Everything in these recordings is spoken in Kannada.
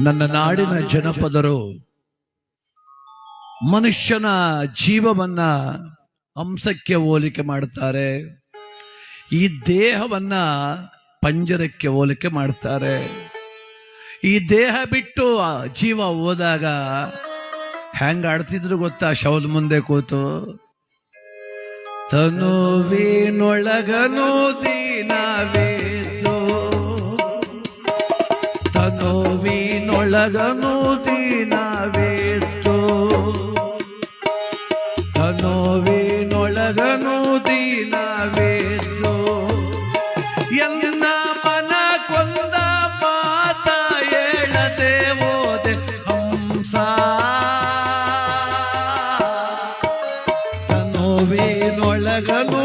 ನನ್ನ ನಾಡಿನ ಜನಪದರು, ಮನುಷ್ಯನ ಜೀವವನ್ನ ಹಂಸಕ್ಕೆ ಹೋಲಿಕೆ ಮಾಡುತ್ತಾರೆ, ಈ ದೇಹವನ್ನ ಪಂಜರಕ್ಕೆ ಹೋಲಿಕೆ ಮಾಡುತ್ತಾರೆ. ಈ ದೇಹ ಬಿಟ್ಟು ಜೀವ ಹೋದಾಗ ಆಡ್ತಿದ್ರು ಗೊತ್ತಾ? ಶವದ ಮುಂದೆ ಕೂತು. ತನುವಿನೊಳಗನು ದೀನವೇ ಬೆಳಗನು ದಿನವೇತ್ತು ಧನುವಿನೊಳಗನು ದಿನವೇತ್ತು ಎಲ್ಲ ಮನ ಕೊಂದ ಮಾತ ಹೇಳದೆ ಓದೆ ಹಂಸ. ಧನುವಿನೊಳಗನು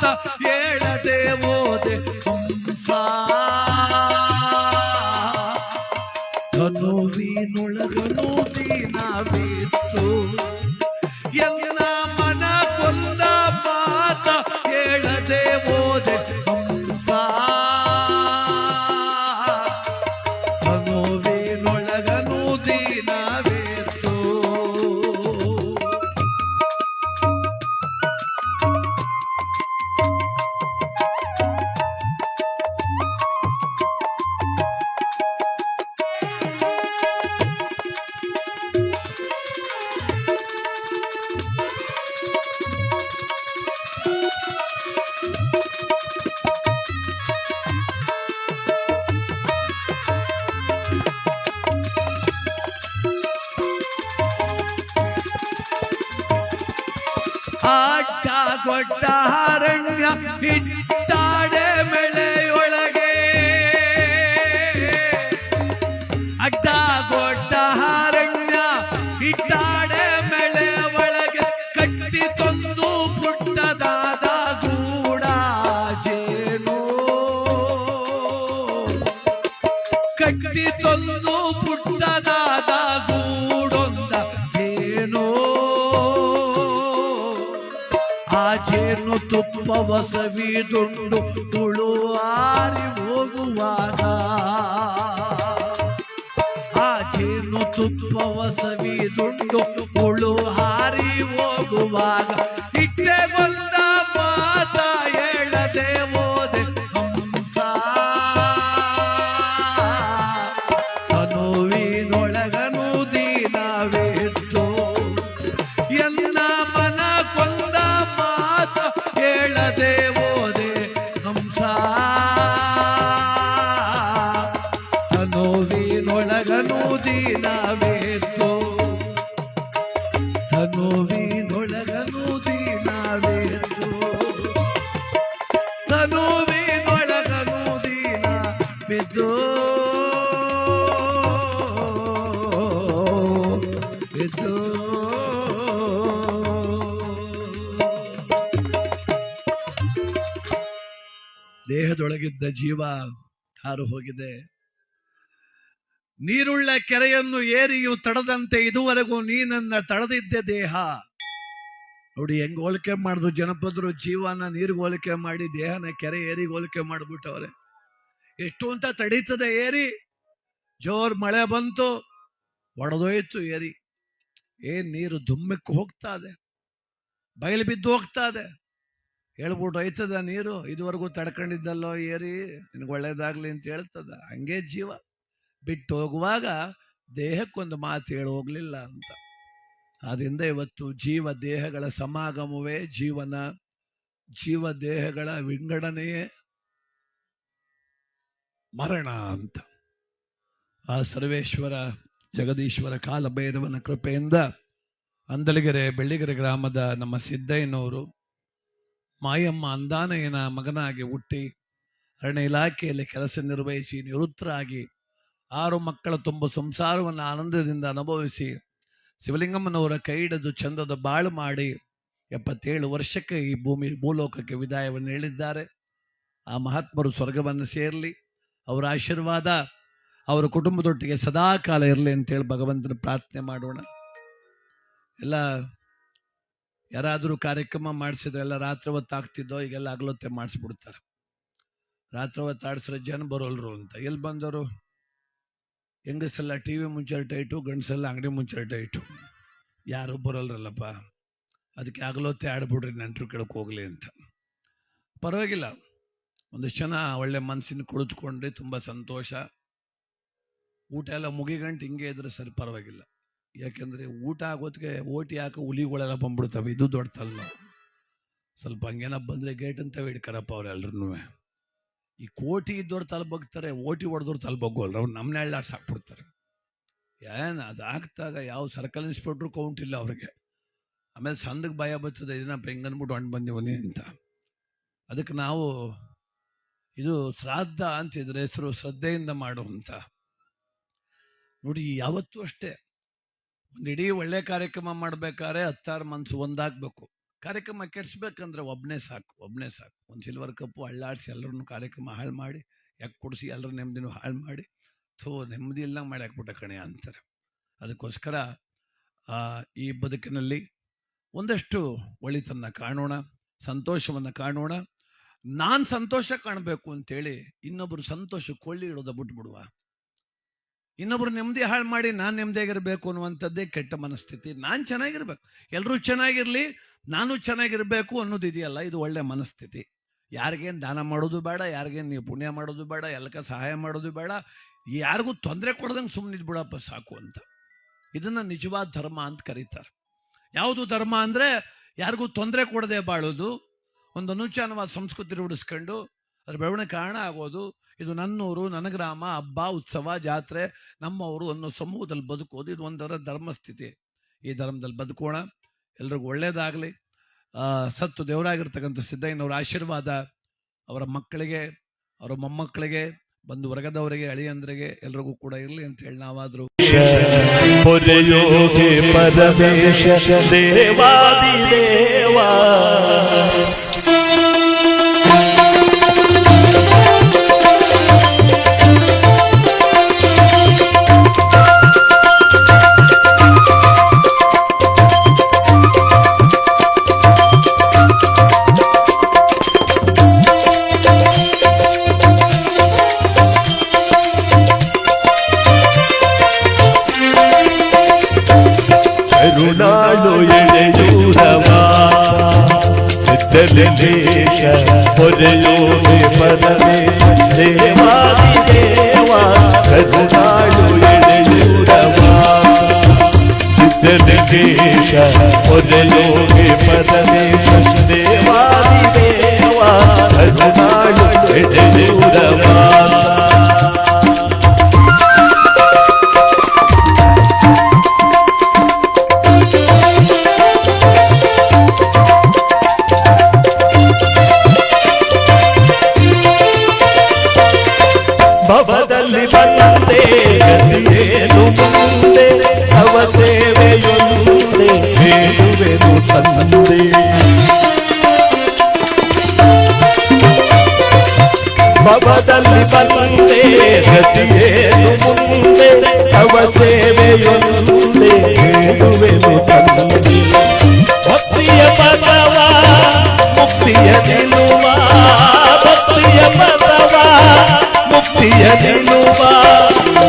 ಮಾತ ಹೇಳದೆ ಓದೆ ಕಂಸ ಆಟ ಕೊಟ್ಟ ಅರಣ್ಯ ಬಿಟ್ಟಾಡೆ ಬೆಳೆಯೊಳ ತುಪ್ಪವ ಸವಿದುಂಡು ತುಳು ಆರಿ ಹೋಗುವಾಗ. ಆ ಜೇನು ತುಪ್ಪವ ಸವಿದುಂಡು ಹುಳು ಹಾರಿ ಹೋಗುವಾಗ. ದೇಹದೊಳಗಿದ್ದ ಜೀವ ಹಾರು ಹೋಗಿದೆ. ನೀರುಳ್ಳ ಕೆರೆಯನ್ನು ಏರಿಯು ತಡದಂತೆ ಇದುವರೆಗೂ ನೀನನ್ನ ತಡೆದಿದ್ದೆ ದೇಹ. ನೋಡಿ, ಹೆಂಗ್ ಹೋಲಿಕೆ ಮಾಡಿದ್ರು ಜನಪದರು, ಜೀವನ ನೀರಿಗೆ ಹೋಲಿಕೆ ಮಾಡಿ, ದೇಹನ ಕೆರೆ ಏರಿ ಹೋಲಿಕೆ ಮಾಡ್ಬಿಟ್ಟವ್ರೆ. ಎಷ್ಟು ಅಂತ ತಡೀತದೆ ಏರಿ, ಜೋರ್ ಮಳೆ ಬಂತು, ಒಡೆದೋಯ್ತು ಏರಿ. ಏನ್ ನೀರು ದುಮ್ಮಕ್ಕೆ ಹೋಗ್ತಾ ಇದೆ. ಬಯಲು ಬಿದ್ದು ಹೋಗ್ತಾ ಇದೆ. ಹೇಳ್ಬಿಟ್ಟು ಹೋಯ್ತದ ನೀರು ಇದುವರೆಗೂ ತಡ್ಕೊಂಡಿದ್ದಲ್ಲೋ ಏರಿ, ನಿನಗೆ ಒಳ್ಳೇದಾಗ್ಲಿ ಅಂತ ಹೇಳ್ತದ. ಹಂಗೆ ಜೀವ. ಬಿಟ್ಟು ಹೋಗುವಾಗ ದೇಹಕ್ಕೊಂದು ಮಾತು ಹೇಳಿ, ಹೋಗ್ಲಿಲ್ಲ ಅಂತ. ಆದ್ರಿಂದ ಇವತ್ತು ಜೀವ ದೇಹಗಳ ಸಮಾಗಮವೇ ಜೀವನ. ಜೀವ ದೇಹಗಳ ವಿಂಗಡಣೆಯೇ ಮರಣ ಅಂತ. ಆ ಸರ್ವೇಶ್ವರ ಜಗದೀಶ್ವರ ಕಾಲಭೈರವನ ಕೃಪೆಯಿಂದ ಅಂದಲಗೆರೆ, ಬೆಳ್ಳಿಗೆರೆ ಗ್ರಾಮದ ನಮ್ಮ ಸಿದ್ದಯ್ಯನವರು ಮಾಯಮ್ಮ ಅಂದಾನಯ್ಯನ ಮಗನಾಗಿ ಹುಟ್ಟಿ ಅರಣ್ಯ ಇಲಾಖೆಯಲ್ಲಿ ಕೆಲಸ ನಿರ್ವಹಿಸಿ ನಿವೃತ್ತರಾಗಿ ಆರು ಮಕ್ಕಳ ತುಂಬ ಸಂಸಾರವನ್ನು ಆನಂದದಿಂದ ಅನುಭವಿಸಿ ಶಿವಲಿಂಗಮ್ಮನವರ ಕೈ ಹಿಡಿದು ಚಂದದ ಬಾಳು ಮಾಡಿ ಎಪ್ಪತ್ತೇಳು ವರ್ಷಕ್ಕೆ ಈ ಭೂಮಿ ಭೂಲೋಕಕ್ಕೆ ವಿದಾಯವನ್ನು ಹೇಳಿದ್ದಾರೆ. ಆ ಮಹಾತ್ಮರು ಸ್ವರ್ಗವನ್ನು ಸೇರಲಿ, ಅವರ ಆಶೀರ್ವಾದ ಅವರ ಕುಟುಂಬದೊಟ್ಟಿಗೆ ಸದಾ ಕಾಲ ಇರಲಿ ಅಂತೇಳಿ ಭಗವಂತನ ಪ್ರಾರ್ಥನೆ ಮಾಡೋಣ. ಎಲ್ಲ ಯಾರಾದರೂ ಕಾರ್ಯಕ್ರಮ ಮಾಡಿಸಿದ್ರೆ ಎಲ್ಲ ರಾತ್ರಿ ಹೊತ್ತು ಆಗ್ತಿದ್ದೋ ಈಗೆಲ್ಲ ಆಗ್ಲೊತ್ತೆ ಮಾಡಿಸ್ಬಿಡ್ತಾರೆ. ರಾತ್ರಿ ಹೊತ್ತು ಆಡಿಸಿದ್ರೆ ಜನ ಬರೋಲ್ರು ಅಂತ. ಎಲ್ಲಿ ಬಂದವರು ಹೆಂಗಸೆಲ್ಲ ಟಿ ವಿ ಮುಂಚೆ ಟೈಟು, ಗಂಡಸೆಲ್ಲ ಅಂಗಡಿ ಮುಂಚೆ ಟೈಟು. ಯಾರು ಬರೋಲ್ರಲ್ಲಪ್ಪ. ಅದಕ್ಕೆ ಆಗಲೊತ್ತೆ ಆಡ್ಬಿಡ್ರಿ ನೆಂಟರು ಕೆಳಕ್ಕೆ ಹೋಗಲಿ ಅಂತ. ಪರವಾಗಿಲ್ಲ. ಒಂದಷ್ಟು ಜನ ಒಳ್ಳೆ ಮನಸ್ಸಿನ ಕುಳಿತುಕೊಂಡ್ರೆ ತುಂಬ ಸಂತೋಷ. ಊಟ ಎಲ್ಲ ಮುಗಿಗಂಟು ಹಿಂಗೆ ಇದ್ರೆ ಸರಿ ಪರವಾಗಿಲ್ಲ. ಯಾಕೆಂದ್ರೆ ಊಟ ಆಗೋದಕ್ಕೆ ಓಟಿ ಹಾಕೋ ಹುಲಿಗಳೆಲ್ಲ ಬಂದ್ಬಿಡ್ತವೆ, ಇದು ದೊಡ್ಡ ತಲ್ಲ ಸ್ವಲ್ಪ ಹಂಗೇನ ಬಂದ್ರೆ ಗೇಟ್ ಅಂತ ಹಿಡ್ಕರಪ್ಪ ಅವ್ರೆಲ್ರೂ ಈ ಕೋಟಿ ಇದ್ದವ್ರು ತಲೆ ಬಗ್ತಾರೆ, ಓಟಿ ಹೊಡೆದವ್ರು ತಲುಬಗ್ಗೋಲ್ಲ ಅವ್ರು ನಮ್ಮನ್ನ ಎಲ್ಲ ಸಾಕ್ಬಿಡ್ತಾರೆ ಏನು ಅದು ಹಾಕ್ದಾಗ ಯಾವ ಸರ್ಕಲ್ ಇನ್ಸ್ಪೆಕ್ಟ್ರು ಕೌಂಟ್ ಇಲ್ಲ ಅವ್ರಿಗೆ. ಆಮೇಲೆ ಸಂದಕ್ಕೆ ಭಯ ಬರ್ತದೆ ಇದನ್ನಪ್ಪ ಹೆಂಗನ್ಬಿಟ್ಟು ಹಣ್ಣು ಬಂದಿವನಿ ಅಂತ. ಅದಕ್ಕೆ ನಾವು ಇದು ಶ್ರಾದ್ದ ಅಂತಿದ್ರೆ ಹೆಸರು ಶ್ರದ್ಧೆಯಿಂದ ಮಾಡುವಂತ ನೋಡಿ, ಯಾವತ್ತೂ ಅಷ್ಟೇ. ಒಂದು ಇಡೀ ಒಳ್ಳೆ ಕಾರ್ಯಕ್ರಮ ಮಾಡ್ಬೇಕಾದ್ರೆ ಹತ್ತಾರು ಮನ್ಸು ಒಂದಾಗ್ಬೇಕು. ಕಾರ್ಯಕ್ರಮ ಕೆಡ್ಸ್ಬೇಕಂದ್ರೆ ಒಬ್ಬನೇ ಸಾಕು ಒಬ್ಬನೇ ಸಾಕು. ಒಂದು ಸಿಲ್ವರ್ ಕಪ್ಪು ಅಳ್ಳಾಡಿಸಿ ಎಲ್ಲರನ್ನು ಕಾರ್ಯಕ್ರಮ ಹಾಳು ಮಾಡಿ, ಯಾಕೆ ಕೊಡಿಸಿ ಎಲ್ಲರ ನೆಮ್ಮದಿನೂ ಹಾಳು ಮಾಡಿ. ಥೋ, ನೆಮ್ಮದಿ ಇಲ್ಲ ಮಾಡಿ ಕಣೆ ಅಂತಾರೆ. ಅದಕ್ಕೋಸ್ಕರ ಈ ಬದುಕಿನಲ್ಲಿ ಒಂದಷ್ಟು ಒಳಿತನ್ನ ಕಾಣೋಣ, ಸಂತೋಷವನ್ನು ಕಾಣೋಣ. ನಾನು ಸಂತೋಷ ಕಾಣಬೇಕು ಅಂತೇಳಿ ಇನ್ನೊಬ್ಬರು ಸಂತೋಷ ಕೊಳ್ಳಿ ಇಡೋದ ಬಿಟ್ಬಿಡುವ. ಇನ್ನೊಬ್ರು ನೆಮ್ಮದಿ ಹಾಳು ಮಾಡಿ ನಾನು ನೆಮ್ಮದಿಯಾಗಿರ್ಬೇಕು ಅನ್ನುವಂಥದ್ದೇ ಕೆಟ್ಟ ಮನಸ್ಥಿತಿ. ನಾನು ಚೆನ್ನಾಗಿರ್ಬೇಕು. ಎಲ್ಲರೂ ಚೆನ್ನಾಗಿರಲಿ, ನಾನು ಚೆನ್ನಾಗಿರ್ಬೇಕು ಅನ್ನೋದು ಇದೆಯಲ್ಲ, ಇದು ಒಳ್ಳೆ ಮನಸ್ಥಿತಿ. ಯಾರಿಗೇನು ದಾನ ಮಾಡೋದು ಬೇಡ, ಯಾರಿಗೇನು ನೀವು ಪುಣ್ಯ ಮಾಡೋದು ಬೇಡ ಎಲ್ಲಕ ಸಹಾಯ ಮಾಡೋದು ಬೇಡ, ಯಾರಿಗೂ ತೊಂದರೆ ಕೊಡ್ದಂಗೆ ಸುಮ್ಮನಿದ್ ಬಿಡಪ್ಪ ಸಾಕು ಅಂತ. ಇದನ್ನು ನಿಜವಾದ ಧರ್ಮ ಅಂತ ಕರೀತಾರೆ. ಯಾವುದು ಧರ್ಮ ಅಂದರೆ ಯಾರಿಗೂ ತೊಂದರೆ ಕೊಡದೆ ಬಾಳೋದು, ಒಂದು ಅನುಚಾನವಾದ ಸಂಸ್ಕೃತಿ ರೂಢಿಸ್ಕೊಂಡು ಅದ್ರ ಬೆಳವಣಿಗೆ ಕಾರಣ ಆಗೋದು. ಇದು ನನ್ನೂರು, ನನ್ನ ಗ್ರಾಮ, ಹಬ್ಬ, ಉತ್ಸವ, ಜಾತ್ರೆ, ನಮ್ಮವರು ಅನ್ನೋ ಸಮೂಹದಲ್ಲಿ ಬದುಕೋದು. ಇದು ಒಂಥರ ಧರ್ಮಸ್ಥಿತಿ. ಈ ಧರ್ಮದಲ್ಲಿ ಬದುಕೋಣ. ಎಲ್ರಿಗೂ ಒಳ್ಳೇದಾಗಲಿ. ಸತ್ತು ದೇವರಾಗಿರ್ತಕ್ಕಂಥ ಸಿದ್ದಯ್ಯನವರ ಆಶೀರ್ವಾದ ಅವರ ಮಕ್ಕಳಿಗೆ, ಅವರ ಮೊಮ್ಮಕ್ಕಳಿಗೆ ಬಂದು ವರ್ಗದವರಿಗೆ, ಅಳಿಯಂದ್ರಿಗೆ ಎಲ್ರಿಗೂ ಕೂಡ ಇರಲಿ ಅಂತ ಹೇಳಿ ನಾವಾದ್ರೂ ದೇವಾದಿ ದೇವಾ. ಹೇಳುವೆನು ತಂದೆ ಭವದಲ್ಲಿ ಬಂದೆ ಗತಿಯೇನು ಮುಂದೆ ಅವ ಸೇವೆಯೊಂದೆ ಹೇಳುವೆನು ತಂದೆ ಭಕ್ತಿಯ ಪದವ ಮುಕ್ತಿಯ ನಿಲ್ಲುವ ಭಕ್ತಿಯ ಪದವ ಮುಕ್ತಿಯ ನಿಲ್ಲುವ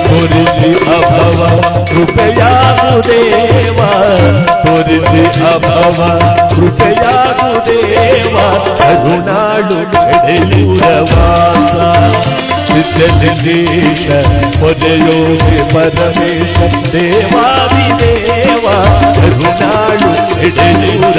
ತೋರಿಸಿ ಅಭವ ಕೃಪೆಯಾಗು ದೇವ ತೋರಿಸಿ ಅಭವ ಕೃಪೆಯಾಗು ದೇವ ಕರುಣಾಳು ಕಡೆಯೂರ ವಾಸ ನಿತ್ಯನಿದೇಶ ಪದಯೋಗಿ ಪರಮೇಶ ದೇವಾದಿ ದೇವ ಕರುಣಾಳು ಎಡೆಯೂರ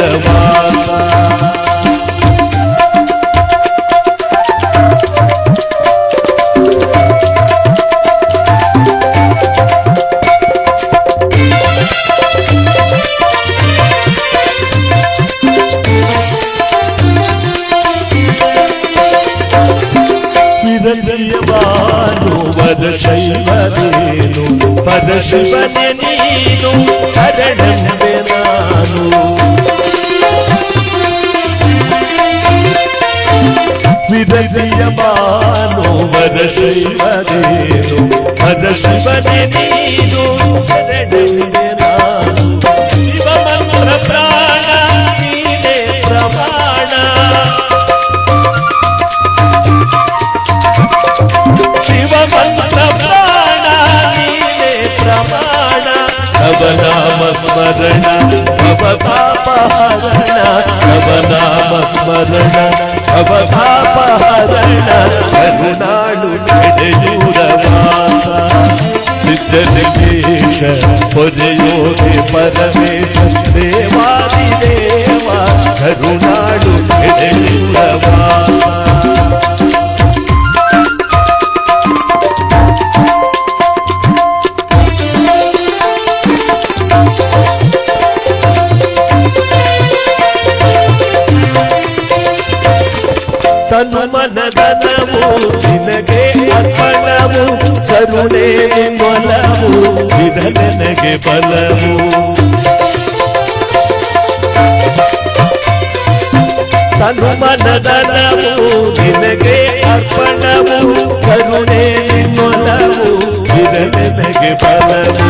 ಪದ ಶಿವನೆ ನೀನು ಕರಣಂಬೆ ನಾನು ವಿರದಯವಾನು ವದ ಶೈವದೇನು స్మరణ భవ పాపహరణ భవ నామ స్మరణ భవ పాపహరణ కరుణాడు జడయూరవాస సిద్ధలింగేశ పొజయోగి పరమేశ దేవాది కరుణాడు జడయూరవాస ನಡೆಯೂರ ವಾಸ ತನು ಮನದನವು ನಿನಗೆ ಅರ್ಪಣವು ಕರುಣೆ ಮೊಲವು ಇದ ನನಗೆ ಬಲವು ತನು ಮನದನವು ನಿನಗೆ ಅರ್ಪಣವು ಕರುಣೆ ಮೊಲವು ಇದ ನನಗೆ ಬಲವು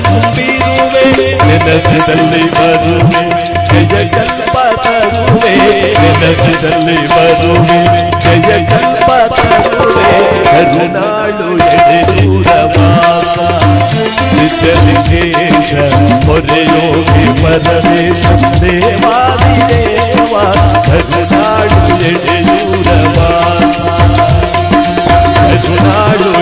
ತುಂಬಿರುವೆ ನೆನಸಿದಲ್ಲಿ ಬರುವೆ ಜಯ ಕಲ್ಪ ತರುವೆ ನೆನಸಿದಲ್ಲಿ ಬರುವೆ ಜಯ ಕಲ್ಪ ತರುವೆ ಕರುಣಾಳು ಎಡೆಯೂರ ವಾಸ ನಿತ್ಯಲಿಂಗೇಶ ಮೊರೆಯೋಗಿ ಪರಮೇಶ ದೇವಾದಿ ದೇವ ಕರುಣಾಳು ಎಡೆಯೂರ ವಾಸ ಕರುನಾಡು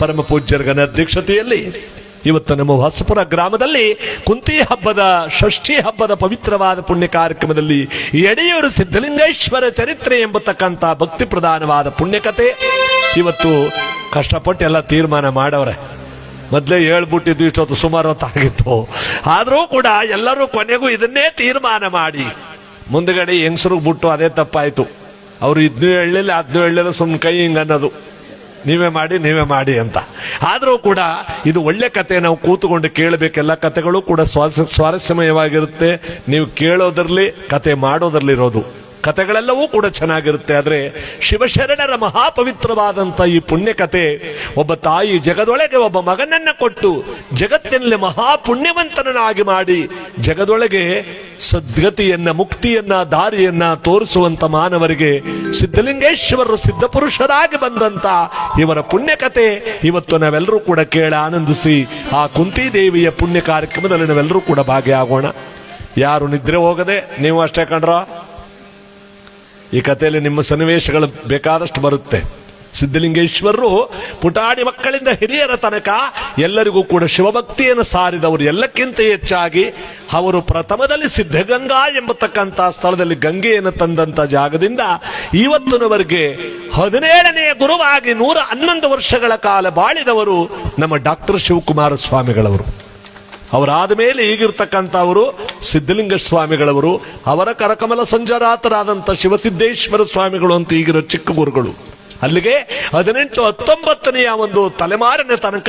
ಪರಮ ಪೂಜ್ಯರ ಅಧ್ಯಕ್ಷತೆಯಲ್ಲಿ ಇವತ್ತು ನಮ್ಮ ಹೊಸಪುರ ಗ್ರಾಮದಲ್ಲಿ ಕುಂತಿ ಹಬ್ಬದ ಷಷ್ಠಿ ಹಬ್ಬದ ಪವಿತ್ರವಾದ ಪುಣ್ಯ ಕಾರ್ಯಕ್ರಮದಲ್ಲಿ ಎಡೆಯೂರು ಸಿದ್ಧಲಿಂಗೇಶ್ವರ ಚರಿತ್ರೆ ಎಂಬತಕ್ಕಂಥ ಭಕ್ತಿ ಪ್ರಧಾನವಾದ ಪುಣ್ಯಕತೆ. ಇವತ್ತು ಕಷ್ಟಪಟ್ಟು ಎಲ್ಲ ತೀರ್ಮಾನ ಮಾಡವ್ರೆ. ಮೊದಲೇ ಹೇಳ್ಬಿಟ್ಟಿದ್ದು ಇಷ್ಟೊತ್ತು ಸುಮಾರು ಹೊತ್ತಾಗಿತ್ತು. ಆದರೂ ಕೂಡ ಎಲ್ಲರೂ ಕೊನೆಗೂ ಇದನ್ನೇ ತೀರ್ಮಾನ ಮಾಡಿ. ಮುಂದುಗಡೆ ಹೆಂಗಸರು ಬಿಟ್ಟು ಅದೇ ತಪ್ಪಾಯ್ತು. ಅವರು ಇದನ್ನೂ ಹೇಳಲಿಲ್ಲ ಅದನ್ನೂ ಹೇಳಲಿಲ್ಲ ಸುಮ್ಮನೆ ಕೈ ಹಿಂಗೆ ಅನ್ನೋದು. ನೀವೇ ಮಾಡಿ ನೀವೇ ಮಾಡಿ ಅಂತ. ಆದರೂ ಕೂಡ ಇದು ಒಳ್ಳೆ ಕತೆ, ನಾವು ಕೂತುಕೊಂಡು ಕೇಳಬೇಕೆಲ್ಲ ಕತೆಗಳು ಕೂಡ ಸ್ವಾರಸ್ಯ, ಸ್ವಾರಸ್ಯಮಯವಾಗಿರುತ್ತೆ. ನೀವು ಕೇಳೋದರಲ್ಲಿ, ಕತೆ ಮಾಡೋದ್ರಲ್ಲಿ ಇರೋದು ಕತೆಗಳೆಲ್ಲವೂ ಕೂಡ ಚೆನ್ನಾಗಿರುತ್ತೆ. ಆದರೆ ಶಿವಶರಣರ ಮಹಾಪವಿತ್ರವಾದಂಥ ಈ ಪುಣ್ಯ ಕತೆ ಒಬ್ಬ ತಾಯಿ ಜಗದೊಳಗೆ ಒಬ್ಬ ಮಗನನ್ನ ಕೊಟ್ಟು ಜಗತ್ತಿನಲ್ಲಿ ಮಹಾಪುಣ್ಯವಂತನನ್ನಾಗಿ ಮಾಡಿ ಜಗದೊಳಗೆ ಸದ್ಗತಿಯನ್ನ, ಮುಕ್ತಿಯನ್ನ, ದಾರಿಯನ್ನ ತೋರಿಸುವಂತ ಮಾನವರಿಗೆ ಸಿದ್ಧಲಿಂಗೇಶ್ವರರು ಸಿದ್ಧಪುರುಷರಾಗಿ ಬಂದಂತ ಇವರ ಪುಣ್ಯಕತೆ ಇವತ್ತು ನಾವೆಲ್ಲರೂ ಕೂಡ ಕೇಳ ಆನಂದಿಸಿ ಆ ಕುಂತಿ ದೇವಿಯ ಪುಣ್ಯ ಕಾರ್ಯಕ್ರಮದಲ್ಲಿ ನಾವೆಲ್ಲರೂ ಕೂಡ ಭಾಗಿಯಾಗೋಣ. ಯಾರು ನಿದ್ರೆ ಹೋಗದೆ ನೀವು ಅಷ್ಟೇ ಕಂಡ್ರ ಈ ಕಥೆಯಲ್ಲಿ ನಿಮ್ಮ ಸನ್ನಿವೇಶಗಳು ಬೇಕಾದಷ್ಟು ಬರುತ್ತೆ. ಸಿದ್ಧಲಿಂಗೇಶ್ವರರು ಪುಟಾಣಿ ಮಕ್ಕಳಿಂದ ಹಿರಿಯರ ತನಕ ಎಲ್ಲರಿಗೂ ಕೂಡ ಶಿವಭಕ್ತಿಯನ್ನು ಸಾರಿದವರು. ಎಲ್ಲಕ್ಕಿಂತ ಹೆಚ್ಚಾಗಿ ಅವರು ಪ್ರಥಮದಲ್ಲಿ ಸಿದ್ಧಗಂಗಾ ಎಂಬತಕ್ಕಂಥ ಸ್ಥಳದಲ್ಲಿ ಗಂಗೆಯನ್ನು ತಂದಂತ ಜಾಗದಿಂದ ಇವತ್ತಿನವರೆಗೆ ಹದಿನೇಳನೇ ಗುರುವಾಗಿ ನೂರ ಹನ್ನೊಂದು ವರ್ಷಗಳ ಕಾಲ ಬಾಳಿದವರು ನಮ್ಮ ಡಾಕ್ಟರ್ ಶಿವಕುಮಾರ ಸ್ವಾಮಿಗಳವರು ಅವರಾದ ಮೇಲೆ ಈಗಿರ್ತಕ್ಕಂಥವರು ಸಿದ್ಧಲಿಂಗ ಸ್ವಾಮಿಗಳವರು, ಅವರ ಕರಕಮಲ ಸಂಜರಾತರಾದಂಥ ಶಿವಸಿದ್ದೇಶ್ವರ ಸ್ವಾಮಿಗಳು ಅಂತ ಈಗಿರೋ ಚಿಕ್ಕ ಗುರುಗಳು ಅಲ್ಲಿಗೆ ಹದಿನೆಂಟು ಹತ್ತೊಂಬತ್ತನೆಯ ಒಂದು ತಲೆಮಾರಿನ ತನಕ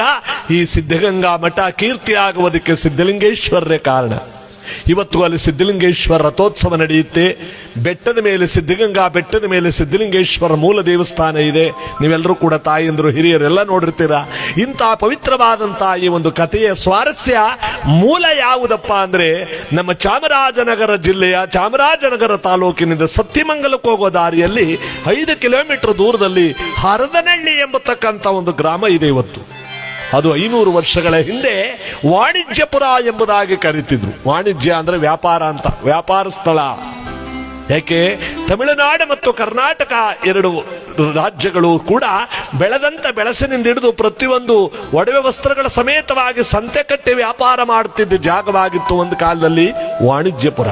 ಈ ಸಿದ್ಧಗಂಗಾ ಮಠ ಕೀರ್ತಿ ಆಗುವುದಕ್ಕೆ ಸಿದ್ಧಲಿಂಗೇಶ್ವರರೇ ಕಾರಣ. ಇವತ್ತು ಅಲ್ಲಿ ಸಿದ್ಧಲಿಂಗೇಶ್ವರ ರಥೋತ್ಸವ ನಡೆಯುತ್ತೆ. ಬೆಟ್ಟದ ಮೇಲೆ ಸಿದ್ಧಗಂಗಾ, ಬೆಟ್ಟದ ಮೇಲೆ ಸಿದ್ಧಲಿಂಗೇಶ್ವರ ಮೂಲ ದೇವಸ್ಥಾನ ಇದೆ. ನೀವೆಲ್ಲರೂ ಕೂಡ ತಾಯಿಯಂದರು, ಹಿರಿಯರೆಲ್ಲ ನೋಡಿರ್ತೀರಾ? ಇಂಥ ಪವಿತ್ರವಾದಂತಹ ಈ ಒಂದು ಕಥೆಯ ಸ್ವಾರಸ್ಯ ಮೂಲ ಯಾವುದಪ್ಪ ಅಂದ್ರೆ ನಮ್ಮ ಚಾಮರಾಜನಗರ ಜಿಲ್ಲೆಯ ಚಾಮರಾಜನಗರ ತಾಲೂಕಿನಿಂದ ಸತ್ಯಮಂಗಲಕ್ಕೆ ಹೋಗೋ ದಾರಿಯಲ್ಲಿ ಐದು ಕಿಲೋಮೀಟರ್ ದೂರದಲ್ಲಿ ಹರದನಹಳ್ಳಿ ಎಂಬತಕ್ಕಂಥ ಒಂದು ಗ್ರಾಮ ಇದೆ ಇವತ್ತು. ಅದು ಐನೂರು ವರ್ಷಗಳ ಹಿಂದೆ ವಾಣಿಜ್ಯಪುರ ಎಂಬುದಾಗಿ ಕರೀತಿದ್ರು. ವಾಣಿಜ್ಯ ಅಂದ್ರೆ ವ್ಯಾಪಾರ ಅಂತ, ವ್ಯಾಪಾರ ಸ್ಥಳ. ಯಾಕೆ ತಮಿಳುನಾಡು ಮತ್ತು ಕರ್ನಾಟಕ ಎರಡು ರಾಜ್ಯಗಳು ಕೂಡ ಬೆಳೆದಂತ ಬೆಳಸಿನಿಂದ ಹಿಡಿದು ಪ್ರತಿಯೊಂದು ಒಡವೆ ವಸ್ತ್ರಗಳ ಸಮೇತವಾಗಿ ಸಂತೆ ಕಟ್ಟಿ ವ್ಯಾಪಾರ ಮಾಡುತ್ತಿದ್ದ ಜಾಗವಾಗಿತ್ತು ಒಂದು ಕಾಲದಲ್ಲಿ ವಾಣಿಜ್ಯಪುರ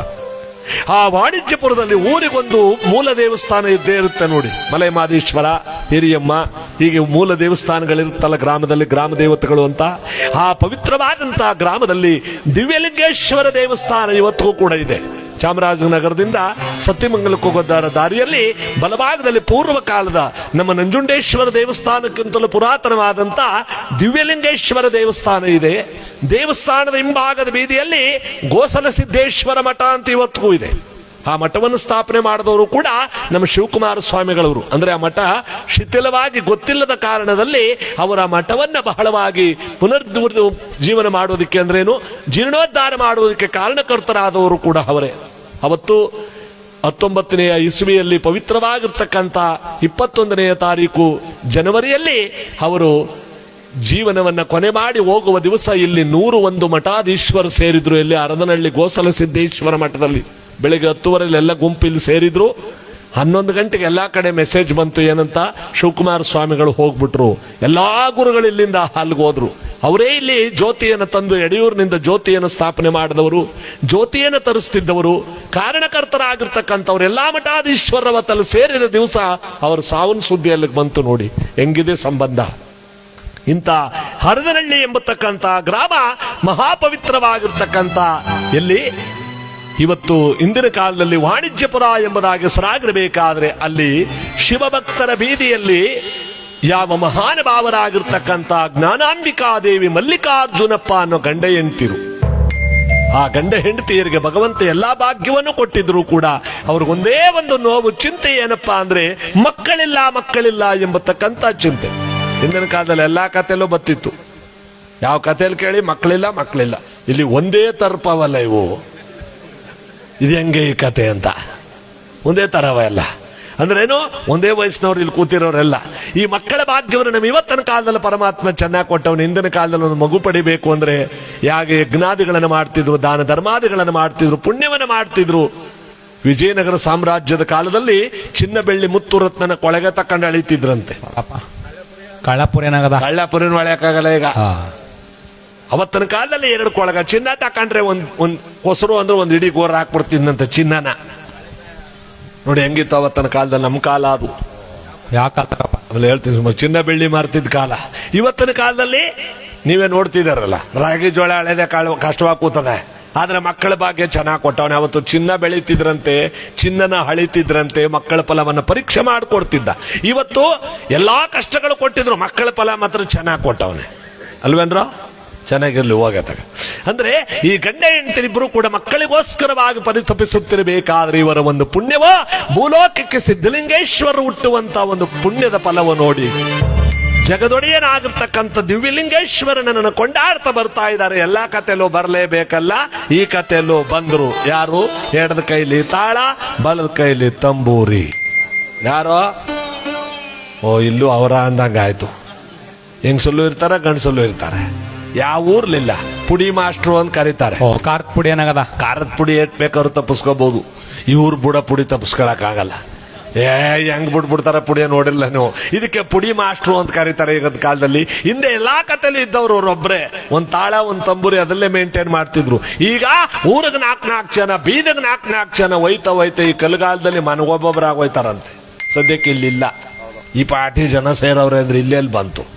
ಆ ವಾಣಿಜ್ಯಪುರದಲ್ಲಿ ಊರಿಗೊಂದು ಮೂಲ ದೇವಸ್ಥಾನ ಇದ್ದೇ ಇರುತ್ತೆ ನೋಡಿ. ಮಲೆ ಮಾದೇಶ್ವರ, ಹಿರಿಯಮ್ಮ ಹೀಗೆ ಮೂಲ ದೇವಸ್ಥಾನಗಳಿರುತ್ತಲ್ಲ ಗ್ರಾಮದಲ್ಲಿ ಗ್ರಾಮ ದೇವತೆಗಳು ಅಂತ, ಆ ಪವಿತ್ರವಾದಂತಹ ಗ್ರಾಮದಲ್ಲಿ ದಿವ್ಯಲಿಂಗೇಶ್ವರ ದೇವಸ್ಥಾನ ಇವತ್ತಿಗೂ ಕೂಡ ಇದೆ. ಚಾಮರಾಜನಗರದಿಂದ ಸತ್ಯಮಂಗಲಕ್ಕೆ ಹೋಗೋದಾರ ದಾರಿಯಲ್ಲಿ ಬಲಭಾಗದಲ್ಲಿ ಪೂರ್ವ ಕಾಲದ ನಮ್ಮ ನಂಜುಂಡೇಶ್ವರ ದೇವಸ್ಥಾನಕ್ಕಿಂತಲೂ ಪುರಾತನವಾದಂತ ದಿವ್ಯಲಿಂಗೇಶ್ವರ ದೇವಸ್ಥಾನ ಇದೆ. ದೇವಸ್ಥಾನದ ಹಿಂಭಾಗದ ಬೀದಿಯಲ್ಲಿ ಗೋಸಲ ಸಿದ್ದೇಶ್ವರ ಮಠ ಅಂತ ಇವತ್ತಿಗೂ ಇದೆ. ಆ ಮಠವನ್ನು ಸ್ಥಾಪನೆ ಮಾಡಿದವರು ಕೂಡ ನಮ್ಮ ಶಿವಕುಮಾರ ಸ್ವಾಮಿಗಳವರು. ಅಂದ್ರೆ ಆ ಮಠ ಶಿಥಿಲವಾಗಿ ಗೊತ್ತಿಲ್ಲದ ಕಾರಣದಲ್ಲಿ ಅವರ ಮಠವನ್ನ ಬಹಳವಾಗಿ ಪುನರ್ ಜೀವನ ಮಾಡೋದಕ್ಕೆ ಅಂದ್ರೇನು ಜೀರ್ಣೋದ್ಧಾರ ಮಾಡುವುದಕ್ಕೆ ಕಾರಣಕರ್ತರಾದವರು ಕೂಡ ಅವರೇ. ಅವತ್ತು ಹತ್ತೊಂಬತ್ತನೆಯ ಇಸುವಿಯಲ್ಲಿ ಪವಿತ್ರವಾಗಿರ್ತಕ್ಕಂಥ ಇಪ್ಪತ್ತೊಂದನೆಯ ತಾರೀಕು ಜನವರಿಯಲ್ಲಿ ಅವರು ಜೀವನವನ್ನ ಕೊನೆ ಮಾಡಿ ಹೋಗುವ ದಿವಸ ಇಲ್ಲಿ ನೂರು ಒಂದು ಮಠಾಧೀಶ್ವರ ಸೇರಿದ್ರು. ಇಲ್ಲಿ ಅರದನಹಳ್ಳಿ ಗೋಸಲ ಸಿದ್ದೇಶ್ವರ ಮಠದಲ್ಲಿ. ಬೆಳಿಗ್ಗೆ ಹತ್ತುವರೆಯಲ್ಲಿ ಎಲ್ಲ ಗುಂಪಿಲ್ಲಿ ಸೇರಿದ್ರು. ಹನ್ನೊಂದು ಗಂಟೆಗೆ ಎಲ್ಲಾ ಕಡೆ ಮೆಸೇಜ್ ಬಂತು, ಏನಂತ? ಶಿವಕುಮಾರ ಸ್ವಾಮಿಗಳು ಹೋಗ್ಬಿಟ್ರು. ಎಲ್ಲಾ ಗುರುಗಳು ಇಲ್ಲಿಂದ ಅಲ್ಲಿಗೆ ಹೋದ್ರು. ಅವರೇ ಇಲ್ಲಿ ಜ್ಯೋತಿಯನ್ನು ತಂದು ಯಡಿಯೂರಿನಿಂದ ಜ್ಯೋತಿಯನ್ನು ಸ್ಥಾಪನೆ ಮಾಡಿದವರು, ಜ್ಯೋತಿಯನ್ನು ತರಿಸ್ತಿದ್ದವರು ಕಾರಣಕರ್ತರಾಗಿರ್ತಕ್ಕಂಥವ್ರು ಎಲ್ಲಾ ಮಠಾಧೀಶ್ವರವತ್ತಲ್ಲಿ ತಲೆ ಸೇರಿದ ದಿವಸ ಅವರ ಸಾವನ್ ಸುದ್ದಿ ಅಲ್ಲಿಗೆ ಬಂತು ನೋಡಿ. ಹೆಂಗಿದೆ ಸಂಬಂಧ? ಇಂಥ ಹರದನಹಳ್ಳಿ ಎಂಬತಕ್ಕಂಥ ಗ್ರಾಮ ಮಹಾಪವಿತ್ರವಾಗಿರ್ತಕ್ಕಂಥ ಎಲ್ಲಿ ಇವತ್ತು ಇಂದಿನ ಕಾಲದಲ್ಲಿ ವಾಣಿಜ್ಯಪುರ ಎಂಬುದಾಗಿ ಹೆಸರಾಗಿರಬೇಕಾದ್ರೆ ಅಲ್ಲಿ ಶಿವಭಕ್ತರ ಬೀದಿಯಲ್ಲಿ ಯಾವ ಮಹಾನ್ ಮಹಾನುಭಾವರಾಗಿರ್ತಕ್ಕಂಥ ಜ್ಞಾನಾಂಬಿಕಾದೇವಿ ಮಲ್ಲಿಕಾರ್ಜುನಪ್ಪ ಅನ್ನೋ ಗಂಡ ಹೆಂಡ್ತಿರು. ಆ ಗಂಡ ಹೆಂಡತಿಯರಿಗೆ ಭಗವಂತ ಎಲ್ಲಾ ಭಾಗ್ಯವನ್ನು ಕೊಟ್ಟಿದ್ರು ಕೂಡ ಅವ್ರಿಗೊಂದೇ ಒಂದು ನೋವು, ಚಿಂತೆ ಏನಪ್ಪಾ ಅಂದ್ರೆ ಮಕ್ಕಳಿಲ್ಲ ಮಕ್ಕಳಿಲ್ಲ ಎಂಬತಕ್ಕಂತ ಚಿಂತೆ. ಹಿಂದಿನ ಕಾಲದಲ್ಲಿ ಎಲ್ಲಾ ಕಥೆಯಲ್ಲೂ ಬತ್ತಿತ್ತು ಯಾವ ಕಥೆಯಲ್ಲಿ ಕೇಳಿ ಮಕ್ಕಳಿಲ್ಲ ಮಕ್ಕಳಿಲ್ಲ. ಇಲ್ಲಿ ಒಂದೇ ತರ್ಪವಲ್ಲ ಇವು. ಇದು ಹೆಂಗೆ ಈ ಕತೆ ಅಂತ? ಒಂದೇ ತರವ ಎಲ್ಲ. ಅಂದ್ರೇನು? ಒಂದೇ ವಯಸ್ಸಿನವ್ರು ಇಲ್ಲಿ ಕೂತಿರೋರೆಲ್ಲ. ಈ ಮಕ್ಕಳ ಭಾಗ್ಯವನ್ನು ನಮ್ಮ ಇವತ್ತಿನ ಕಾಲದಲ್ಲಿ ಪರಮಾತ್ಮ ಚೆನ್ನಾಗಿ ಕೊಟ್ಟವನು ಹಿಂದಿನ ಕಾಲದಲ್ಲಿ ಒಂದು ಮಗು ಪಡಿಬೇಕು ಅಂದ್ರೆ ಯಾಗೆ ಯಜ್ಞಾದಿಗಳನ್ನು ಮಾಡ್ತಿದ್ರು ದಾನ ಧರ್ಮಾದಿಗಳನ್ನು ಮಾಡ್ತಿದ್ರು ಪುಣ್ಯವನ್ನು ಮಾಡ್ತಿದ್ರು. ವಿಜಯನಗರ ಸಾಮ್ರಾಜ್ಯದ ಕಾಲದಲ್ಲಿ ಚಿನ್ನ ಬೆಳ್ಳಿ ಮುತ್ತು ರತ್ನನ ಕೊಳಗೆ ತಕೊಂಡು ಅಳಿತಿದ್ರಂತೆ. ಕಳ್ಳಪುರ ಏನಾಗದ ಕಳ್ಳಪುರಿನ ಹೊಳ್ಯಕ್ಕಾಗಲ್ಲ ಈಗ. ಅವತ್ತಿನ ಕಾಲದಲ್ಲಿ ಎರಡು ಕೊಳಗ ಚಿನ್ನ ತಕೊಂಡ್ರೆ ಒಂದ್ ಒಂದ್ ಹೊಸರು ಅಂದ್ರೆ ಒಂದ್ ಇಡೀ ಗೋರ್ ಹಾಕ್ಬಿಡ್ತಿದ್ನಂತ ಚಿನ್ನನ. ನೋಡಿ ಹೆಂಗಿತ್ತು ಅವತ್ತಿನ ಕಾಲದಲ್ಲಿ ನಮ್ಮ ಕಾಲ ಅದು. ಯಾಕಪ್ಪ ಆಮೇಲೆ ಹೇಳ್ತೀನಿ ಸುಮಾರು ಚಿನ್ನ ಬೆಳ್ಳಿ ಮಾರ್ತಿದ್ದ ಕಾಲ. ಇವತ್ತಿನ ಕಾಲದಲ್ಲಿ ನೀವೇ ನೋಡ್ತಿದಾರಲ್ಲ ರಾಗಿ ಜೋಳ ಹಳೆದೇ ಕಾಳು ಕಷ್ಟವಾಗಿ ಕೂತದೆ. ಆದ್ರೆ ಮಕ್ಕಳ ಭಾಗ್ಯ ಚೆನ್ನಾಗಿ ಕೊಟ್ಟವನೇ. ಅವತ್ತು ಚಿನ್ನ ಬೆಳೀತಿದ್ರಂತೆ ಚಿನ್ನನ ಹಳಿತಿದ್ರಂತೆ ಮಕ್ಕಳ ಫಲವನ್ನು ಪರೀಕ್ಷೆ ಮಾಡಿಕೊಡ್ತಿದ್ದ. ಇವತ್ತು ಎಲ್ಲಾ ಕಷ್ಟಗಳು ಕೊಟ್ಟಿದ್ರು ಮಕ್ಕಳ ಫಲ ಮಾತ್ರ ಚೆನ್ನಾಗಿ ಕೊಟ್ಟವನೆ. ಅಲ್ವೇನ್ರ? ಚೆನ್ನಾಗಿರ್ಲಿ ಹೋಗತ್ತಾಗ ಅಂದ್ರೆ ಈ ಗಂಡ ಹೆಂಡತಿರಿಬ್ಬರು ಕೂಡ ಮಕ್ಕಳಿಗೋಸ್ಕರವಾಗಿ ಪರಿತಪಿಸುತ್ತಿರಬೇಕಾದ್ರೆ ಇವರ ಒಂದು ಪುಣ್ಯವ? ಭೂಲೋಕಕ್ಕೆ ಸಿದ್ಧಲಿಂಗೇಶ್ವರ ಹುಟ್ಟುವಂತ ಒಂದು ಪುಣ್ಯದ ಫಲವ ನೋಡಿ. ಜಗದೊಡೆಯನಾಗಿರ್ತಕ್ಕಂಥ ದಿವ್ಯಲಿಂಗೇಶ್ವರನನ್ನು ಕೊಂಡಾಡ್ತಾ ಬರ್ತಾ ಇದ್ದಾರೆ. ಎಲ್ಲಾ ಕಥೆಯಲ್ಲೂ ಬರಲೇಬೇಕಲ್ಲ? ಈ ಕಥೆಯಲ್ಲೂ ಬಂದ್ರು. ಯಾರು? ಎಡದ ಕೈಲಿ ತಾಳ, ಬಲದ ಕೈಲಿ ತಂಬೂರಿ. ಯಾರೋ? ಓ, ಇಲ್ಲೂ ಅವರ ಅಂದಂಗಾಯ್ತು. ಹೆಂಗಸಲ್ಲೂ ಇರ್ತಾರೆ, ಗಂಡಸಲ್ಲೂ ಇರ್ತಾರೆ. ಯಾವ ಊರ್ಲಿಲ್ಲ. ಪುಡಿ ಮಾಸ್ಟ್ರು ಅಂತ ಕರೀತಾರೆ. ಓ ಖಾರದ ಪುಡಿ ಏನಾಗದ? ಖಾರದ ಪುಡಿ ಏಟ್ ಬೇಕಾದ್ರೂ ತಪ್ಪಿಸ್ಕೋಬಹುದು ಇವ್ರು ಬುಡ ಪುಡಿ ತಪ್ಪಿಸ್ಕೊಳಕ್ ಆಗಲ್ಲ ಏ ಹೆಂಗ್ ಬಿಟ್ಬಿಡ್ತಾರ ಪುಡಿ ನೋಡಿಲ್ಲ ನೀವು. ಇದಕ್ಕೆ ಪುಡಿ ಮಾಸ್ಟ್ರು ಅಂತ ಕರೀತಾರೆ ಈಗದ ಕಾಲದಲ್ಲಿ. ಹಿಂದೆ ಎಲ್ಲಾ ಕತೆಲಿ ಇದ್ದವ್ರು ಅವ್ರೊಬ್ರೆ. ಒಂದ್ ತಾಳ ಒಂದ್ ತಂಬೂರಿ ಅದಲ್ಲೇ ಮೇಂಟೈನ್ ಮಾಡ್ತಿದ್ರು. ಈಗ ಊರಿಗೆ ನಾಲ್ಕು ನಾಲ್ಕು ಜನ ಬೀದಗ್ ನಾಲ್ಕು ನಾಲ್ಕು ಜನ ಹೋಯ್ತ ಹೋಯ್ತ ಈ ಕಲ್ಗಾಲದಲ್ಲಿ ಮನಗೊಬ್ಬೊಬ್ಬರಾಗಿ ಹೋಯ್ತಾರಂತೆ ಸದ್ಯಕ್ಕೆ ಇಲ್ಲಿಲ್ಲ. ಈ ಪಾರ್ಟಿ ಜನ ಸೇರವ್ರೆ ಅಂದ್ರೆ ಇಲ್ಲೆಲ್ಲಿ ಬಂತು.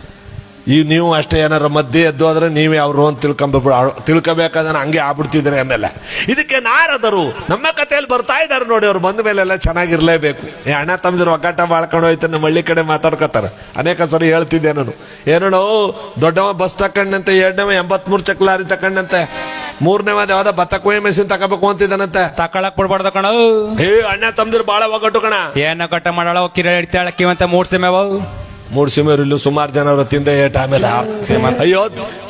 ಈ ನೀವು ಅಷ್ಟೇ ಏನಾರ ಮಧ್ಯೆ ಎದ್ದು ಆದ್ರೆ ನೀವೇ ಅವರು ಅಂತ ತಿಳ್ಕೊಬೇಕು. ತಿಳ್ಕೊಬೇಕಾದ್ರೆ ಹಂಗೆ ಆಗ್ಬಿಡ್ತಿದ್ರೆ ಆಮೇಲೆ ಇದಕ್ಕೆ ನಾರದರು ನಮ್ಮ ಕಥೆಯಲ್ಲಿ ಬರ್ತಾ ಇದ್ದಾರೆ ನೋಡಿ ಅವ್ರು ಬಂದ ಮೇಲೆಲ್ಲ ಚೆನ್ನಾಗಿರ್ಲೇಬೇಕು. ಏ ಅಣ್ಣ ತಮ್ಮದಿರು ಒಗ್ಗಟ್ಟ ಮಾಡ್ಕೊಂಡು ಹೋಯ್ತು ನಮ್ಮ ಹಳ್ಳಿ ಕಡೆ ಮಾತಾಡ್ಕೊತಾರೆ. ಅನೇಕ ಸರಿ ಹೇಳ್ತಿದ್ದೆ ನಾನು. ಏನೋ ದೊಡ್ಡವ ಬಸ್ ತಕೊಂಡಂತೆ ಎರಡನೇವ ಎಂಬತ್ಮೂರು ಚಕ್ಲಾರಿ ತಕೊಂಡಂತೆ ಮೂರನೇವ ಯಾವ್ದ ಭತ್ತ ಕೊಯ್ಯ ಮೆಷಿನ್ ತಗೋಬೇಕು ಅಂತಿದ್ದಾನಂತೆ. ತಕೊಳಕ್ ಕೊಡ್ಬಾರ್ದು ಕಣ. ಏ ಅಣ್ಣ ತಮ್ಮದಿರು ಬಾಳ ಒಗ್ಗಟ್ಟು ಕಣ. ಏನ ಕಟ್ಟ ಮಾಡಳ ಕಿರ ಇಡ್ತಾಳ ಕಿವಂತ ಮೂಡ್ ಸೆಮೆವು ಮೂರು ಸಿಮರು ಇಲ್ಲೂ ಸುಮಾರು ಜನ ಅವರು ತಿಂದೆ ಏಟ್ ಆಮೇಲೆ ಅಯ್ಯೋ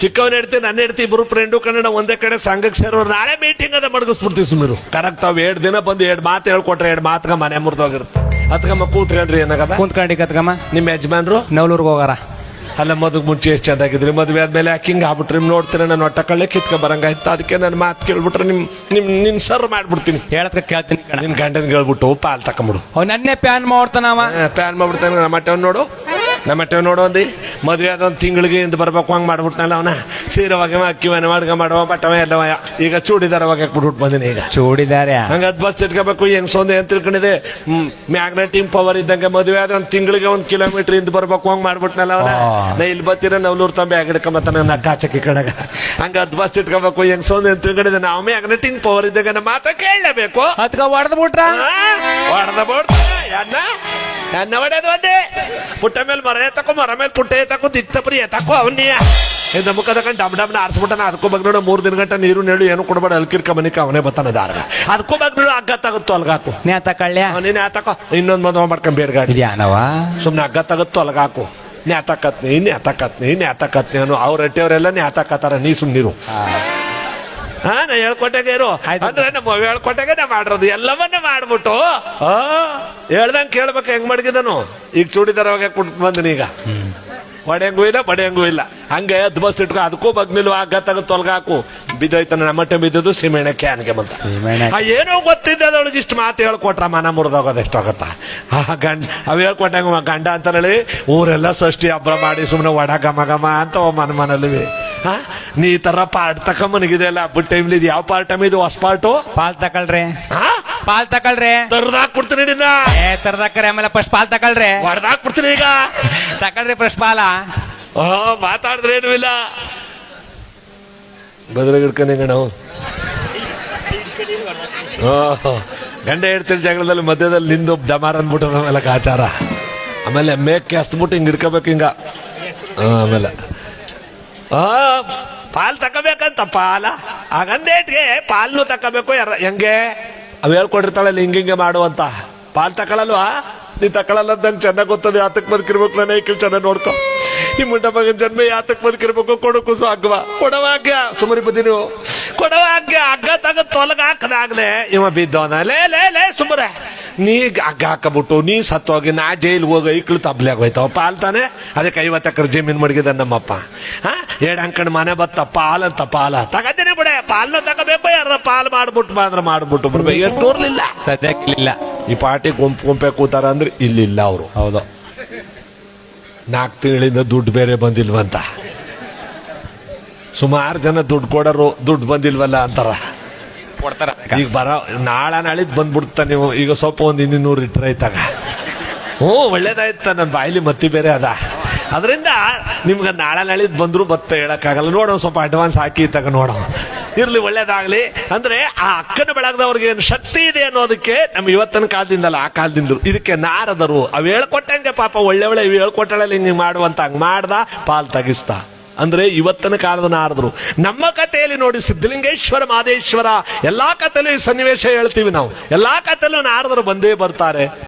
ಚಿಕ್ಕವನ್ ಹೇಳ್ತೀನಿ ನನ್ನ ಹೆಡ್ತಿ ಇಬ್ರು ಫ್ರೆಂಡು ಕನ್ನಡ ಒಂದೇ ಕಡೆ ಸಂಘಕ್ಕೆ ಸೇರೋರು ನಾಳೆ ಮೀಟಿಂಗ್ ಅದ ಮಡಗಿಸ್ಬಿಡ್ತೀವಿ ಸುಮೀರು ಕರೆಕ್ಟ್ ಅವ್ ಎರಡು ದಿನ ಬಂದು ಎರಡು ಮಾತು ಹೇಳ್ಕೊಟ್ರೆ ಎರಡು ಮಾತ್ಗ ಮನೆ ಮುರಿದೋಗಿರುತ್ತೆ. ಅದ್ಕಮ್ಮ ಕೂತ್ಕೊಂಡ್ರಿ ಏನಾಗದ? ಕುಂತ್ಕೊಂಡಿ ಕತ್ಕಮ್ಮ ನಿಮ್ಮ ಯಜಮಾನ್ರು? ನವಲೂರ್ಗೆ ಹೋಗಾರ. ಅಲ್ಲ ಮದುವೆ ಮುಂಚೆ ಎಷ್ಟು ಚೆಂದಾಗಿದ್ರಿ ಮದುವೆ ಆದ್ಮೇಲೆ ಯಾಕೆ ಹಿಂಗೆ ಆಗ್ಬಿಟ್ರಿ ನೋಡ್ತೀರ ನಾನು ಒಟ್ಟ ಕಳ್ಳೆ ಕಿತ್ಕ ಇತ್ತು? ಅದಕ್ಕೆ ನನ್ನ ಮಾತು ಕೇಳ್ಬಿಟ್ರೆ ನಿಮ್ ನಿಮ್ ನಿನ್ ಸರ್ ಮಾಡ್ಬಿಡ್ತೀನಿ. ಹೇಳತ್ಕ ಕೇಳ್ತೀನಿ ಕಣ ನಿನ್ ಗಂಡನ್ ಹೇಳ್ಬಿಟ್ಟು ಪಾಲ್ ತಕೊಂಬಿಡು. ಅವ್ ನನ್ನೇ ಪ್ಯಾನ್ ಮಾಡ್ತಾನವ ಪ್ಯಾನ್ ಮಾಡ್ಬಿಡ್ತಾನೆ ನಮ್ಮ ನೋಡು? ನಮ್ಮ ಮಟ್ಟವ್ ನೋಡು ಮದುವೆ ಆದ ಒಂದು ತಿಂಗಳಿಗೆ ಇಂದ ಬರ್ಬೇಕು ಹಂಗೆ ಮಾಡ್ಬಿಟ್ನಲ್ಲ ಅವನ. ಸೀರವಾಗಿ ಅಕ್ಕಿ ಮನೆ ಮಾಡ್ಕ ಮಾಡುವ ಬಟ್ಟವ ಎಲ್ಲವ ಈಗ ಚೂಡಿದಾರ ಅವಾಗ ಬಿಟ್ಬಿಟ್ಟು ಬಂದಿನಿ ಈಗ. ಚೂಡಿದಾರ ಹಂಗೆ ಅದ್ ಬಸ್ ಇಟ್ಕೋಬೇಕು ಹೆಂಗ್ ಸೊಂದೆ ಅಂತ ತಿಳ್ಕೊಂಡಿದೆ? ಮ್ಯಾಗ್ನೆಟಿಂಗ್ ಪವರ್ ಇದ್ದಂಗೆ ಮದುವೆ ಆದ ಒಂದು ತಿಂಗಳಿಗೆ ಒಂದು ಕಿಲೋಮೀಟರ್ ಇಂದ ಬರ್ಬೇಕು ಹಂಗೆ ಮಾಡ್ಬಿಟ್ನಲ್ಲ ಅವನ. ನಾ ಇಲ್ಲಿ ಬತ್ತಿರ ನವ್ಲೂರು ತಂಬೆ ಬ್ಯಾಗ್ ನನ್ನ ಅಕ್ಕ ಚಕ್ಕಿ ಕಣಗ. ಹಂಗ ಅದ್ ಬಸ್ ಇಟ್ಕೋಬೇಕು ಹೆಂಗ್ ಸೊಂದೆ ಅಂತ ತಿಳ್ಕೊಂಡಿದೆ? ನಾವು ಮ್ಯಾಗ್ನೆಟಿಂಗ್ ಪವರ್ ಇದ್ದಾಗ ಮಾತ ಕೇಳಲೇಬೇಕು. ಅದ್ಕ ಹೊಡೆದ್ಬಿಟ್ರ ಹೊಡೆದ್ಬಿಟ್ರ ಹೊಡೆದ ಬೋಡ್ತ ಒಡೆದು ಒಂದೇ. ಪುಟ್ಟ ಮೇಲೆ ಮರ ಎತ್ತಕೋ ಮರ ಮೇಲೆ ಪುಟ್ಟ ಎತ್ತಕೋ ದಿತ್ತಪ್ರಿ ಎತ್ತಕೋ ಅವನಿಯ. ಏ ಮುಖ ಅದಕ್ಕೆ ಡಮ್ ಡಮ್ನ ಆರಿಸ್ಬಿಟ್ಟನ ಅದಕ್ಕೂ ಬಗ್ಗೆ ನೋಡು ಮೂರು ದಿನ ಗಂಟೆ ನೀರು ನೆಳು ಏನು ಕೊಡಬೇಡ ಅಲ್ಕಿರ್ಕ ಮನಿಕ ಅವನೇ ಬರ್ತಾನೆ ದಾರ ಅದಕ್ಕೂ ಬಗ್ಗೆ ನೋಡು ಹಗ್ಗ ತಗುತ್ತೋ ಅಲ್ಗಾಕು. ನೇ ತಕಳ್ಯ ಇನ್ನೊಂದು ಯಾತಕೋ ಇನ್ನೊಂದ್ ಮದುವೆ ಮಾಡ್ಕೊಂಡು ಬೇಡ್ಗಾಡಿ. ಯಾನವಾ ಸುಮ್ಮನೆ ಹಗ್ಗ ತಗುತ್ತೋ ಅಲ್ಗಾಕು. ನ್ಯಾತಕತ್ನಿ ನೇ ನ್ಯಾತಕತ್ನಿ ಅನ್ನು ಅವ್ರ ನೇ ನ್ಯಾತಕತ್ತಾರ ನೀ ಸುಮ್ನಿರು. ಹಾ ನಾ ಹೇಳ್ಕೊಟ್ಟಾಗೆ ಇರು. ಅಂದ್ರೆ ನಮ್ಮ ಹೇಳ್ಕೊಟ್ಟಾಗೆ ನಾ ಮಾಡಿರೋದು. ಎಲ್ಲವನ್ನ ಮಾಡ್ಬಿಟ್ಟು. ಆ ಹೇಳ್ದಂಗ್ ಕೇಳ್ಬೇಕು ಹೆಂಗ್ ಮಡಗಿದನು? ಈಗ ಚೂಡಿದಾರ ಕುಟ್ ಬಂದನು ಈಗ. ಹೊಡೆಯಂಗೂ ಇಲ್ಲ ಬಡಿಯಂಗೂ ಇಲ್ಲ. ಹಂಗೆ ಅದ್ ಬಸ್ ಇಟ್ಕೊ ಅದಕ್ಕೂ ಬಗ್ನಿಲ್ವ ಆಗ ತಗ ತೊಲ್ಗಾಕು ನಮ್ಮ ನಮ್ಮಟ್ಟೆ ಬಿದ್ದದು ಸಿಮೆಣೆ ಕ್ಯಾನ್ಗೆ ಬಂತ. ಆ ಏನೋ ಗೊತ್ತಿದ್ದ ಅದೊಳಗೆ ಇಷ್ಟು ಮಾತು ಹೇಳ್ಕೊಟ್ರ ಮನ ಮುರಿದೋಗೋದು ಎಷ್ಟಾಗತ್ತ. ಆ ಗಂಡ ಅವ್ ಹೇಳ್ಕೊಟ್ಟಂಗ ಗಂಡ ಅಂತ ಹೇಳಿ ಊರೆಲ್ಲ ಷಷ್ಠಿ ಹಬ್ಬ ಮಾಡಿ ಸುಮ್ಮನೆ ಒಡ ಗಮ ಗಮ ಅಂತ ಅವ ಮನ ಮನಲ್ಲಿ ನೀ ತರ ಪಾರ್ಟ್ ತಕೊಂಬನಿಗಿದೆ ಅಲ್ಲ ಹಬ್ಬದ ಟೈಮ್ಲಿ ಇದು ಯಾವ ಪಾರ್ಟ್ ಟೈಮ್ ಇದು ಹೊಸ ಪಾರ್ಟು? ಪಾಲ್ ತಕೊಳ್ರಿ. ಹಾ? ಪಾಲ್ ತರದಾಕ್ ಕೊಡ್ತೀನಿ ನಿನ್ನ. ಏ ತರ್ದಕ್ಕರೆ ಆಮೇಲೆ ಫಸ್ಟ್ ಪಾಲ್ ತಕಳ್ರಿ. ಹೊಡೆದಾಕ್ಬಿಡ್ತೀನಿ ಈಗ. ತಕೊಳ್ರಿ ಫಸ್ಟ್ ಪಾಲ. ಓ ಮಾತಾಡಿದ್ರೆ ಏನು ಇಲ್ಲ. ಬದಲಾಗಿ ಹಿಡ್ಕೊಂಡೆ ನಾವು ಗಂಡ ಹೇಳ್ತೀರಿ ಜಗಳದಲ್ಲಿ ಮಧ್ಯದಲ್ಲಿ ನಿಂದು ಡಮಾರ್ ಅಂದ್ಬಿಟ್ಟು ಆಮೇಲೆ ಆಚಾರ ಆಮೇಲೆ ಮೇಕ್ ಹಸ್ಬಿಟ್ಟು ಹಿಂಗೆ ಹಿಡ್ಕೋಬೇಕು ಹಿಂಗ. ಆಮೇಲೆ. ಪಾಲ್ ತಕೋಬೇಕಂತ ಪಾಲ. ಹಾಗಂದೇಟ್ಗೆ ಪಾಲ್ನು ತಕೋಬೇಕು, ಯಾರ, ಹೆಂಗೆ? ಅವ್ ಹೇಳ್ಕೊಟ್ಟಿರ್ತಾಳಲ್ಲ ಹಿಂಗಿಂಗೆ ಮಾಡುವಂತ ಪಾಲ್ ತಗೊಳಲ್ವಾ ನೀ ತಗೊಳಲ್ಲ ನಂಗೆ ಚೆನ್ನಾಗಿ ಗೊತ್ತದೆ ಯಾತಕ್ ಬದುಕಿರ್ಬೇಕು, ನಾನು ಏಕೆ ಚೆನ್ನಾಗಿ ನೋಡ್ಕೊ? ಈ ಮುಂಡ ಮಗನ ಜನ್ಮ ಯಾತಕ್ ಬದುಕಿರ್ಬೇಕು, ಕೊಡಕು ಹಗ್ಗವ ಕೊಡವಾಗ್ಯ, ಸುಮರಿ ಬದಿರು ಕೊಡವಾಗ್ಯ ಹಗ್ಗ ತಗ ತೊಲಗ ಹಾಕದಾಗ್ಲೆ ಇವ ಬಿದ್ದೋನ. ಲೇ ಲೇ ಲೇ, ಸುಮರೆ. ನೀ ಹಗ್ಗ ಹಾಕಬಿಟ್ಟು ನೀ ಸತ್ತೋಗಿ ನಾ ಜೈಲ್ ಹೋಗಿ ಐಕ್ಳು ತಬ್ಲೆ ಆಗೋಯ್ತಾವ ಪಾಲ್ ತಾನೆ? ಅದಕ್ಕೆ ಐವತ್ತು ಎಕರೆ ಜಮೀನು ಮಡಗಿದ ನಮ್ಮಪ್ಪ. ಹಾ? ಎರಡು ಅಂಕಣ ಮನೆ ಬತ್ತ ಪಾಲ್ ಅಂತ ಪಾಲ. ತಗದೇನೆ ಬಿಡ ಪಾಲ್ನ ತಗೋಬೇಕು ಯಾರ ಪಾಲ್ ಮಾಡ್ಬಿಟ್ಟು ಬಂದ್ರೆ ಅಂದ್ರೆ ಮಾಡ್ಬಿಟ್ಟು ಬರ್ಬೇಕು ಎಷ್ಟು ಊರ್ಲಿಲ್ಲ ಸದ್ಯಕ್ಕಿಲ್ಲ ಈ ಪಾರ್ಟಿ ಗುಂಪು ಗುಂಪೆ ಕೂತಾರ ಅಂದ್ರೆ ಇಲ್ಲಿಲ್ಲ ಅವರು. ಹೌದು. ನಾಲ್ಕು ತಿಂಗಳಿಂದ ದುಡ್ಡು ಬೇರೆ ಬಂದಿಲ್ವಂತ. ಸುಮಾರು ಜನ ದುಡ್ಡು ಕೊಡೋರು ದುಡ್ಡು ಬಂದಿಲ್ವಲ್ಲ ಅಂತಾರ. ಕೊಡ್ತಾರ ಈಗ ಬರ, ನಾಳೆ ನಾಳಿದ್ ಬಂದ್ಬಿಡ್ತ ನೀವು. ಈಗ ಸ್ವಲ್ಪ ಒಂದು ಇನ್ನೂರು ಇಟ್ರ ಆಯ್ತಾಗ. ಹ್ಞೂ, ಒಳ್ಳೇದಾಯ್ತ ನನ್ನ ಬಾಯಿಲಿ ಮತ್ತಿ ಬೇರೆ ಅದ. ಅದರಿಂದ ನಿಮ್ಗೆ ನಾಳೆ ನಾಳಿದ್ ಬಂದ್ರು ಬತ್ತ ಹೇಳಕ್ಕಾಗಲ್ಲ. ನೋಡೋ ಸ್ವಲ್ಪ ಅಡ್ವಾನ್ಸ್ ಹಾಕಿ ತಗ ನೋಡೋ. ಇರ್ಲಿ, ಒಳ್ಳೇದಾಗ್ಲಿ. ಅಂದ್ರೆ ಆ ಅಕ್ಕನ ಬೆಳಗ್ದವ್ರಿಗೆ ಏನು ಶಕ್ತಿ ಇದೆ ಅನ್ನೋದಕ್ಕೆ ನಮ್ಮ ಇವತ್ತಿನ ಕಾಲದಿಂದಲ್ಲ, ಆ ಕಾಲದಿಂದ ಇದಕ್ಕೆ ನಾರದರು. ಅವ್ ಹೇಳ್ಕೊಟ್ಟಂಗೆ ಪಾಪ ಒಳ್ಳೆ ಒಳ್ಳೆ ಹೇಳ್ಕೊಟ್ಟಳಲ್ಲಿ, ಹಿಂಗೆ ಮಾಡುವಂತ, ಹಂಗ್ ಮಾಡ್ದ, ಪಾಲ್ ತಗಿಸ್ತಾ ಅಂದ್ರೆ ಇವತ್ತಿನ ಕಾಲದ ನಾರದರು. ನಮ್ಮ ಕಥೆಯಲ್ಲಿ ನೋಡಿ ಸಿದ್ಧಲಿಂಗೇಶ್ವರ ಮಾದೇಶ್ವರ ಎಲ್ಲಾ ಈ ಸನ್ನಿವೇಶ ಹೇಳ್ತೀವಿ ನಾವು. ಎಲ್ಲಾ ಕಥೆಯಲ್ಲೂ ನಾರದರು ಬಂದೇ ಬರ್ತಾರೆ.